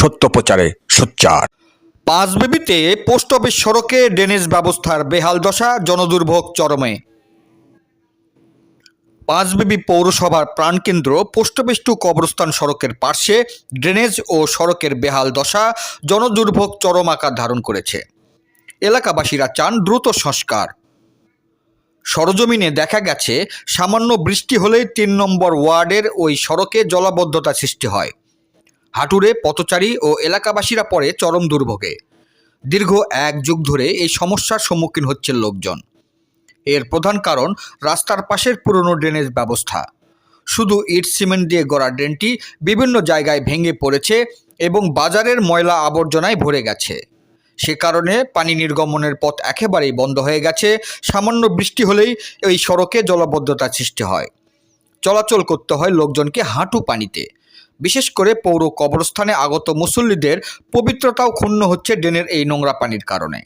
সত্য প্রচারে সোচ্চার। পাঁচবিবিতে পোস্ট অফিস সড়কে ড্রেনেজ ব্যবস্থার বেহাল দশা, জনদুর্ভোগ চরমে। পাঁচবিবি পৌরসভার প্রাণকেন্দ্র, পোস্ট অফিস টু কবরস্থান সড়কের পার্শ্বে ড্রেনেজ ও সড়কের বেহাল দশা, জনদুর্ভোগ চরম আকার ধারণ করেছে। এলাকাবাসীরা চান দ্রুত সংস্কার। সরজমিনে দেখা গেছে, সামান্য বৃষ্টি হলেই তিন নম্বর ওয়ার্ডের ওই সড়কে জলাবদ্ধতা সৃষ্টি হয়। হাঁটুরে পথচারী ও এলাকাবাসীরা পড়ে চরম দুর্ভোগে। দীর্ঘ এক যুগ ধরে এই সমস্যার সম্মুখীন হচ্ছেন লোকজন। এর প্রধান কারণ রাস্তার পাশের পুরনো ড্রেনেজ ব্যবস্থা। শুধু ইট, সিমেন্ট দিয়ে গড়া ড্রেনটি বিভিন্ন জায়গায় ভেঙে পড়েছে এবং বাজারের ময়লা আবর্জনায় ভরে গেছে। সে কারণে পানি নির্গমনের পথ একেবারেই বন্ধ হয়ে গেছে। সামান্য বৃষ্টি হলেই এই সড়কে জলাবদ্ধতা সৃষ্টি হয়। চলাচল করতে হয় লোকজনকে হাঁটু পানিতে। বিশেষ করে পৌর কবরস্থানে আগত মুসল্লিদের পবিত্রতাও ক্ষুণ্ণ হচ্ছে ড্রেনের এই নোংরা পানির কারণে।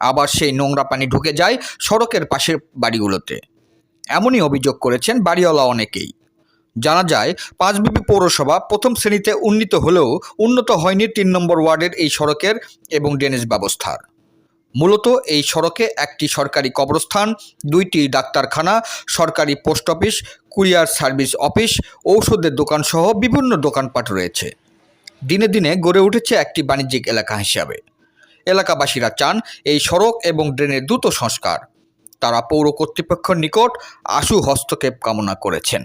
আবার সেই নোংরা পানি ঢুকে যায় সড়কের পাশের বাড়িগুলোতে। এমনই অভিযোগ করেছেন বাড়িওয়ালা অনেকেই। জানা যায়, পাঁচবিবি পৌরসভা প্রথম শ্রেণীতে উন্নীত হলেও উন্নত হয়নি তিন নম্বর ওয়ার্ডের এই সড়কের এবং ড্রেনেজ ব্যবস্থার। মূলত এই সড়কে একটি সরকারি কবরস্থান, দুইটি ডাক্তারখানা, সরকারি post office, courier service office, ঔষধের দোকানসহ বিভিন্ন দোকানপাট রয়েছে। দিনে দিনে গড়ে উঠেছে একটি বাণিজ্যিক এলাকা হিসাবে। এলাকাবাসীরা চান এই সড়ক এবং ড্রেনের দ্রুত সংস্কার। তারা পৌর কর্তৃপক্ষের নিকট আশু হস্তক্ষেপ কামনা করেছেন।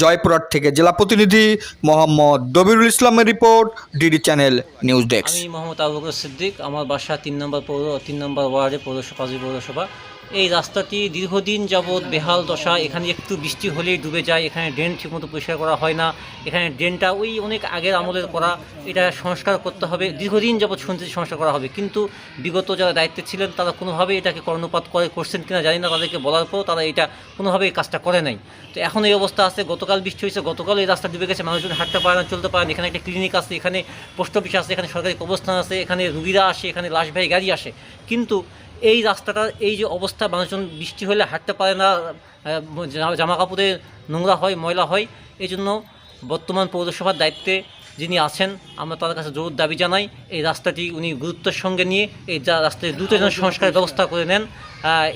জয়পুরহাট থেকে জেলা প্রতিনিধি মোহাম্মদ দবিরুল ইসলামের report DD channel news desk. আমি মোহাম্মদ আবুকর সিদ্দিক, আমার বাসা তিন নম্বর পৌর তিন নম্বর ওয়ার্ডে পৌরসভা পৌরসভা। এই রাস্তাটি দীর্ঘদিন যাবৎ বেহাল দশা। এখানে একটু বৃষ্টি হলেই ডুবে যায়। এখানে ড্রেন ঠিকমতো পরিষ্কার করা হয় না। এখানে ড্রেনটা ওই অনেক আগের আমলের করা। এটা সংস্কার করতে হবে। দীর্ঘদিন যাবৎ শুনতে সংস্কার করা হবে। কিন্তু বিগত যারা দায়িত্বে ছিলেন, তারা কোনোভাবে এটাকে কর্ণপাত করে করছেন কিনা জানি না। তাদেরকে বলার পর তারা এটা কোনোভাবে এই কাজটা করে নাই। তো এখন এই অবস্থা আছে। গতকাল বৃষ্টি হয়েছে। গতকাল এই রাস্তা ডুবে গেছে। মানুষজন হাঁটতে পারে না, চলতে পারে না। এখানে একটা ক্লিনিক আছে, এখানে পোস্ট অফিস আছে, এখানে সরকারি কবরস্থান আছে, এখানে রুগীরা আসে, এখানে লাশবাহী গাড়ি আসে। কিন্তু এই রাস্তাটার এই যে অবস্থা, মানুষজন বৃষ্টি হলে হাঁটতে পারে না জামা কাপড়ে নোংরা হয়, ময়লা হয়, এই জন্য বর্তমান পৌরসভার দায়িত্বে যিনি আছেন, আমরা তার কাছে জোর দাবি জানাই, এই রাস্তাটি উনি গুরুত্বের সঙ্গে নিয়ে এই রাস্তায় দ্রুত যেন সংস্কারের ব্যবস্থা করে নেন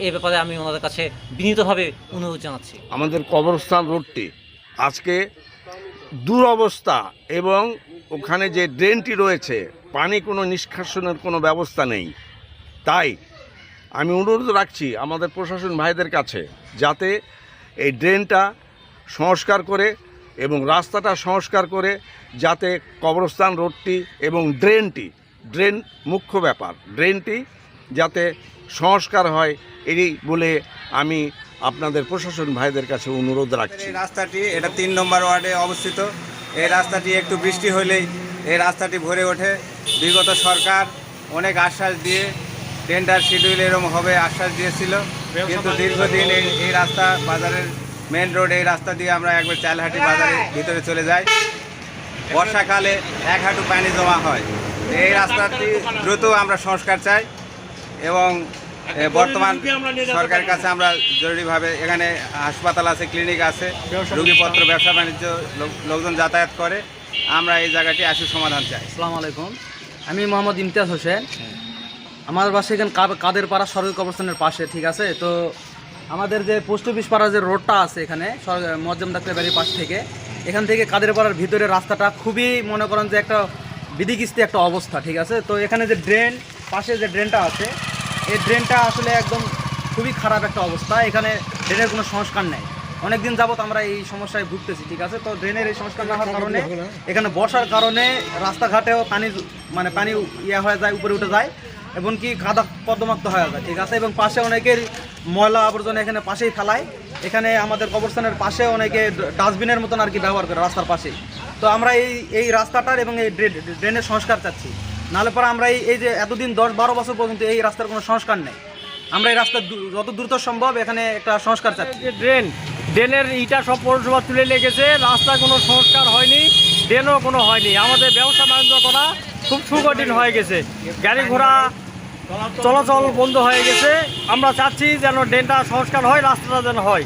এ ব্যাপারে আমি ওনাদের কাছে বিনীতভাবে অনুরোধ জানাচ্ছি। আমাদের কবরস্থান রোডটি আজকে দুরবস্থা এবং ওখানে যে ড্রেনটি রয়েছে, পানি কোনো নিষ্কাশনের কোনো ব্যবস্থা নেই। তাই আমি অনুরোধ রাখছি আমাদের প্রশাসন ভাইদের কাছে যাতে এই ড্রেনটা সংস্কার করে এবং রাস্তাটা সংস্কার করে যাতে কবরস্থান রোডটি এবং ড্রেনটি, ড্রেন মুখ্য ব্যাপার, ড্রেনটি যাতে সংস্কার হয় এই বলে আমি আপনাদের প্রশাসন ভাইদের কাছে অনুরোধ রাখছি। রাস্তাটি, এটা তিন নম্বর ওয়ার্ডে অবস্থিত। এই রাস্তাটি একটু বৃষ্টি হলেই এই রাস্তাটি ভরে ওঠে। বিগত সরকার অনেক আশ্বাস দিয়ে টেন্ডার শিডিউল এরকম হবে আশ্বাস দিয়েছিল। কিন্তু দীর্ঘদিন এই এই রাস্তা বাজারের মেন রোড এই রাস্তা দিয়ে আমরা একবার চালহাটি বাজারের ভিতরে চলে যাই। বর্ষাকালে এক হাঁটু পানি জমা হয়। এই রাস্তাটি দ্রুত আমরা সংস্কার চাই এবং বর্তমান সরকারের কাছে আমরা জরুরিভাবে এখানে হাসপাতাল আছে ক্লিনিক আছে রুগীপত্র ব্যবসা বাণিজ্য লোকজন যাতায়াত করে। আমরা এই জায়গাটি আশু সমাধান চাই। আসসালামু আলাইকুম। আমি মোহাম্মদ ইমতিয়াজ হোসেন। আমার বাসা এখানে কাদের পাড়া সরকারি কবরস্থানের পাশে, ঠিক আছে? তো আমাদের যে পোস্ট অফিস পাড়ার যে রোডটা আছে এখানে মজ্জম ডাক্তার বাড়ির পাশ থেকে, এখান থেকে কাদের পাড়ার ভিতরে রাস্তাটা খুবই মনে করেন যে একটা বিধিকিস্তি একটা অবস্থা, ঠিক আছে? তো এখানে যে ড্রেন, পাশে যে ড্রেনটা আছে, এই ড্রেনটা আসলে একদম খুবই খারাপ একটা অবস্থা। এখানে ড্রেনের কোনো সংস্কার নেই। অনেকদিন যাবত আমরা এই সমস্যায় ভুগতেছি, ঠিক আছে? তো ড্রেনের এই সংস্কার না হওয়ার কারণে, এখানে বর্ষার কারণে রাস্তাঘাটেও পানি মানে পানি ইয়ে হয়ে যায়, উপরে উঠে যায়। এমনকি কাদা কর্দমাক্ত হয়ে যায় ঠিক আছে? এবং পাশে অনেকের ময়লা আবর্জনা এখানে পাশেই ফেলায়। এখানে আমাদের কবরস্থানের পাশে অনেকে ডাস্টবিনের মতন আর কি ব্যবহার করে রাস্তার পাশেই। তো আমরা এই এই রাস্তাটার এবং এই ড্রে- ড্রেনের সংস্কার চাচ্ছি। নাহলে পরে আমরা এই এই যে এতদিন দশ বারো বছর পর্যন্ত এই রাস্তার কোনো সংস্কার নেই। আমরা এই রাস্তা যত দ্রুত সম্ভব এখানে একটা সংস্কার চাচ্ছি। যে ড্রেন ড্রেনের ইটা সব পৌরসভা তুলে লেগেছে রাস্তা কোনো সংস্কার হয়নি ড্রেনও কোনো হয়নি। আমাদের ব্যবসা বাণিজ্য করা খুব সুকঠিন হয়ে গেছে। গাড়ি ঘোড়া চলাচল বন্ধ হয়ে গেছে। আমরা চাচ্ছি যেন ড্রেনটা সংস্কার হয় রাস্তাটা যেন হয়।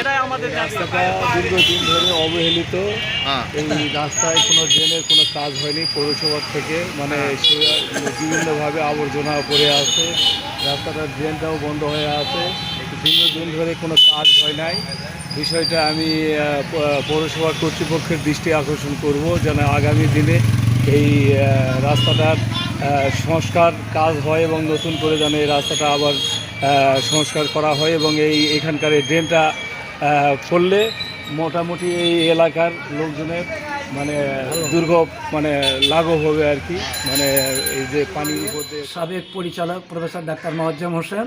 এটাই আমাদের রাস্তাটা দীর্ঘদিন ধরে অবহেলিত। হ্যাঁ। এই রাস্তায় কোনো ড্রেনের কোনো কাজ হয়নি। পৌরসভার থেকে মানে সে বিভিন্নভাবে আবর্জনা পড়ে আছে। রাস্তাটার ড্রেনটাও বন্ধ হয়ে আছে। দীর্ঘদিন ধরে কোনো কাজ হয় নাই। বিষয়টা আমি আহ, প- পৌরসভার কর্তৃপক্ষের দৃষ্টি আকর্ষণ করব। যেন আগামী দিনে এই রাস্তাটার সংস্কার কাজ হয় এবং নতুন করে যেন এই রাস্তাটা আবার সংস্কার করা হয় এবং এই এখানকার এই ড্রেনটা করলে মোটামুটি এই এলাকার লোকজনের মানে দুর্গ মানে লাঘব হবে আর কি। মানে এই যে উপর সাবেক পরিচালক প্রফেসর ডাক্তার মোয়াজ্জেম হোসেন,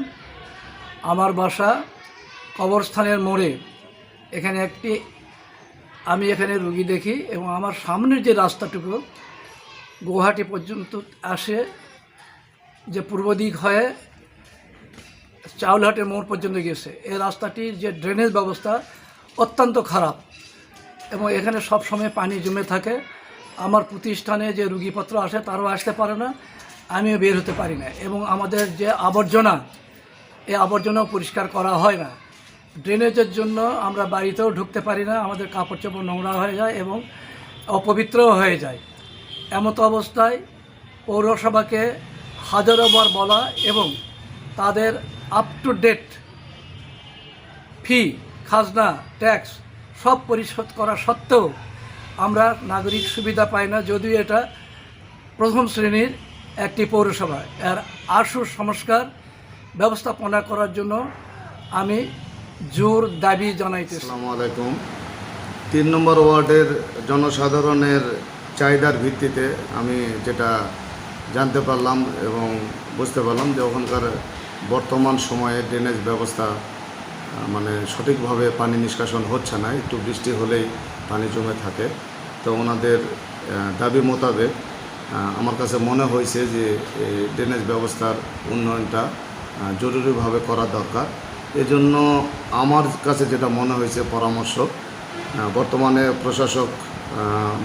আমার বাসা কবরস্থানের মোড়ে। এখানে একটি আমি এখানে রুগী দেখি এবং আমার সামনের যে রাস্তাটুকু গুয়াহাটি পর্যন্ত আসে, যে পূর্ব দিক হয়ে চাউলহাটের মোড় পর্যন্ত গেছে। এই রাস্তাটির যে ড্রেনেজ ব্যবস্থা অত্যন্ত খারাপ এবং এখানে সব সময় পানি জমে থাকে। আমার প্রতিষ্ঠানে যে রুগীপত্র আসে তারাও আসতে পারে না, আমিও বের হতে পারি না। এবং আমাদের যে আবর্জনা, এই আবর্জনাও পরিষ্কার করা হয় না। ড্রেনেজের জন্য আমরা বাড়িতেও ঢুকতে পারি না, আমাদের কাপড় চোপড় নোংরা হয়ে যায় এবং অপবিত্রও হয়ে যায়। এমত অবস্থায় পৌরসভাকে হাজারো বার বলা এবং তাদের আপ টু ডেট ফি খাজনা ট্যাক্স সব পরিশোধ করা সত্ত্বেও আমরা নাগরিক সুবিধা পাই না, যদিও এটা প্রথম শ্রেণির একটি পৌরসভা। এর আশু সংস্কার ব্যবস্থাপনা করার জন্য আমি জোর দাবি জানাইতেছি। আসসালামু আলাইকুম। তিন নম্বর ওয়ার্ডের জনসাধারণের চাহিদার ভিত্তিতে আমি যেটা জানতে পারলাম এবং বুঝতে পারলাম যে ওখানকার বর্তমান সময়ে ড্রেনেজ ব্যবস্থা মানে সঠিকভাবে পানি নিষ্কাশন হচ্ছে না, একটু বৃষ্টি হলেই পানি জমে থাকে। তো ওনাদের দাবি মোতাবেক আমার কাছে মনে হয়েছে যে এই ড্রেনেজ ব্যবস্থার উন্নয়নটা জরুরিভাবে করা দরকার। এজন্য আমার কাছে যেটা মনে হয়েছে পরামর্শ বর্তমানে প্রশাসক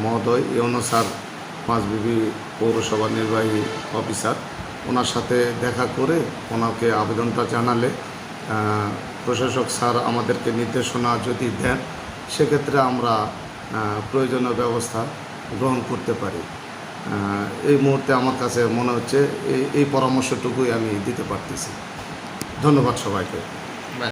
মহোদয় ইউনো স্যার পাঁচবিবি পৌরসভা নির্বাহী অফিসার। ওনার সাথে দেখা করে ওনাকে আবেদনটা জানালে প্রশাসক স্যার আমাদেরকে নির্দেশনা যদি দেন, সেক্ষেত্রে আমরা প্রয়োজনীয় ব্যবস্থা গ্রহণ করতে পারি। এই মুহূর্তে আমার কাছে মনে হচ্ছে, এই এই পরামর্শটুকুই আমি দিতে পারতেছি। ধন্যবাদ সবাইকে।